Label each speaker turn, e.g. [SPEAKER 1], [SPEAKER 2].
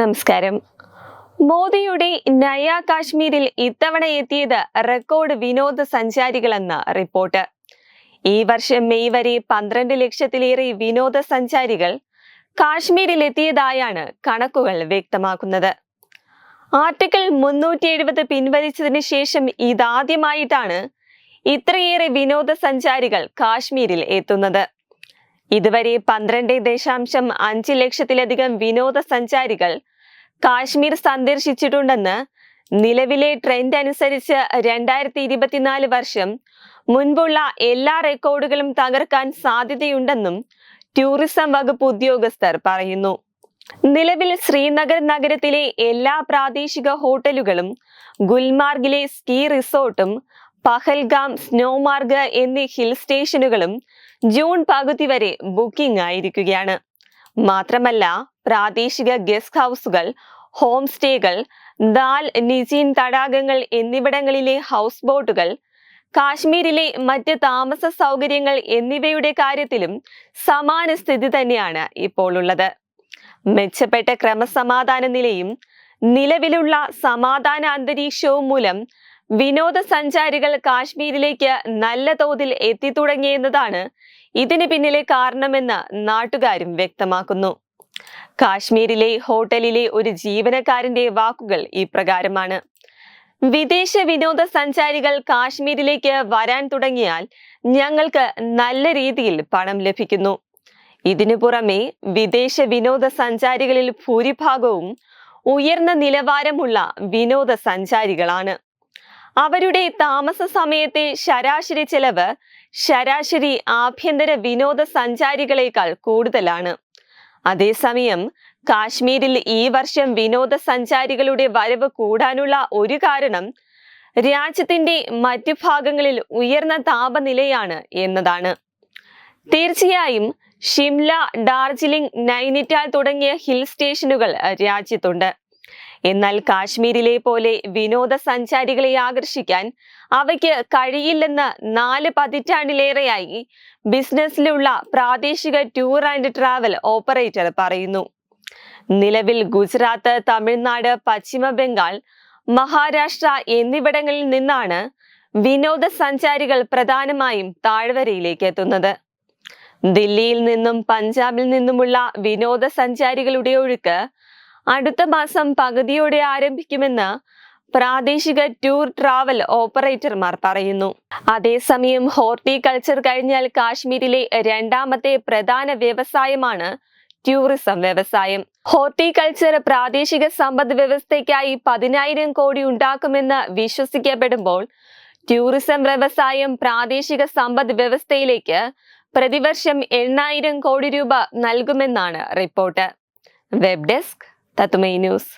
[SPEAKER 1] നമസ്കാരം. മോദിയുടെ നയ കാശ്മീരിൽ ഇത്തവണ എത്തിയത് റെക്കോർഡ് വിനോദസഞ്ചാരികളെന്ന് റിപ്പോർട്ട്. ഈ വർഷം മെയ് വരെ പന്ത്രണ്ട് ലക്ഷത്തിലേറെ വിനോദസഞ്ചാരികൾ കാശ്മീരിൽ എത്തിയതായാണ് കണക്കുകൾ വ്യക്തമാക്കുന്നത്. ആർട്ടിക്കിൾ മുന്നൂറ്റി എഴുപത് പിൻവലിച്ചതിന് ശേഷം ഇതാദ്യമായിട്ടാണ് ഇത്രയേറെ വിനോദസഞ്ചാരികൾ കാശ്മീരിൽ എത്തുന്നത്. ഇതുവരെ പന്ത്രണ്ട് ദശാംശം അഞ്ച് ലക്ഷത്തിലധികം വിനോദസഞ്ചാരികൾ കാശ്മീർ സന്ദർശിച്ചിട്ടുണ്ടെന്ന് നിലവിലെ ട്രെൻഡ് അനുസരിച്ച് രണ്ടായിരത്തി ഇരുപത്തിനാല് വർഷം മുൻപുള്ള എല്ലാ റെക്കോർഡുകളും തകർക്കാൻ സാധ്യതയുണ്ടെന്നും ടൂറിസം വകുപ്പ് ഉദ്യോഗസ്ഥർ പറയുന്നു. നിലവിൽ ശ്രീനഗർ നഗരത്തിലെ എല്ലാ പ്രാദേശിക ഹോട്ടലുകളും ഗുൽമാർഗിലെ സ്കീ റിസോർട്ടും പഹൽഗാം സ്നോമാർഗ് എന്നീ ഹിൽ സ്റ്റേഷനുകളും ജൂൺ പകുതി വരെ ബുക്കിംഗ് ആയിരിക്കുകയാണ്. മാത്രമല്ല പ്രാദേശിക ഗസ്റ്റ് ഹൗസുകൾ ഹോം സ്റ്റേകൾ ദാൽ നിജീൻ തടാകങ്ങൾ എന്നിവിടങ്ങളിലെ ഹൗസ് ബോട്ടുകൾ കാശ്മീരിലെ മറ്റ് താമസ സൗകര്യങ്ങൾ എന്നിവയുടെ കാര്യത്തിലും സമാന സ്ഥിതി തന്നെയാണ് ഇപ്പോൾ ഉള്ളത്. മെച്ചപ്പെട്ട ക്രമസമാധാന നിലയും നിലവിലുള്ള സമാധാന അന്തരീക്ഷവും മൂലം വിനോദസഞ്ചാരികൾ കാശ്മീരിലേക്ക് നല്ല തോതിൽ എത്തിത്തുടങ്ങിയെന്നതാണ് ഇതിന് പിന്നിലെ കാരണമെന്ന് നാട്ടുകാരും വ്യക്തമാക്കുന്നു. കാശ്മീരിലെ ഹോട്ടലിലെ ഒരു ജീവനക്കാരന്റെ വാക്കുകൾ ഇപ്രകാരമാണ്. വിദേശ വിനോദസഞ്ചാരികൾ കാശ്മീരിലേക്ക് വരാൻ തുടങ്ങിയാൽ ഞങ്ങൾക്ക് നല്ല രീതിയിൽ പണം ലഭിക്കുന്നു. ഇതിനു പുറമെ വിദേശ വിനോദസഞ്ചാരികളിൽ ഭൂരിഭാഗവും ഉയർന്ന നിലവാരമുള്ള വിനോദസഞ്ചാരികളാണ്. അവരുടെ താമസ സമയത്തെ ശരാശരി ചെലവ് ശരാശരി ആഭ്യന്തര വിനോദസഞ്ചാരികളെക്കാൾ കൂടുതലാണ്. അതേസമയം കാശ്മീരിൽ ഈ വർഷം വിനോദസഞ്ചാരികളുടെ വരവ് കൂടാനുള്ള ഒരു കാരണം രാജ്യത്തിന്റെ മറ്റു ഭാഗങ്ങളിൽ ഉയർന്ന താപനിലയാണ് എന്നതാണ്. തീർച്ചയായും ഷിംല ഡാർജിലിംഗ് നൈനിറ്റാൽ തുടങ്ങിയ ഹിൽ സ്റ്റേഷനുകൾ രാജ്യത്തുണ്ട്. എന്നാൽ കാശ്മീരിലെ പോലെ വിനോദസഞ്ചാരികളെ ആകർഷിക്കാൻ അവയ്ക്ക് കഴിയില്ലെന്ന് നാല് പതിറ്റാണ്ടിലേറെയായി ബിസിനസ്സിലുള്ള പ്രാദേശിക ടൂർ ആൻഡ് ട്രാവൽ ഓപ്പറേറ്റർ പറയുന്നു. നിലവിൽ ഗുജറാത്ത് തമിഴ്നാട് പശ്ചിമ ബംഗാൾ മഹാരാഷ്ട്ര എന്നിവിടങ്ങളിൽ നിന്നാണ് വിനോദസഞ്ചാരികൾ പ്രധാനമായും താഴ്വരയിലേക്ക് എത്തുന്നത്. ദില്ലിയിൽ നിന്നും പഞ്ചാബിൽ നിന്നുമുള്ള വിനോദസഞ്ചാരികളുടെ ഒഴുക്ക് അടുത്ത മാസം പകുതിയോടെ ആരംഭിക്കുമെന്ന് പ്രാദേശിക ടൂർ ട്രാവൽ ഓപ്പറേറ്റർമാർ പറയുന്നു. അതേസമയം ഹോർട്ടികൾച്ചർ കഴിഞ്ഞാൽ കാശ്മീരിലെ രണ്ടാമത്തെ പ്രധാന വ്യവസായമാണ് ടൂറിസം വ്യവസായം. ഹോർട്ടികൾച്ചർ പ്രാദേശിക സമ്പദ് വ്യവസ്ഥയ്ക്കായി പതിനായിരം കോടി ഉണ്ടാക്കുമെന്ന് വിശ്വസിക്കപ്പെടുമ്പോൾ ടൂറിസം വ്യവസായം പ്രാദേശിക സമ്പദ് വ്യവസ്ഥയിലേക്ക് പ്രതിവർഷം എണ്ണായിരം കോടി രൂപ നൽകുമെന്നാണ് റിപ്പോർട്ട്. വെബ് ഡെസ്ക് തത്തുമൈ ന്യൂസ്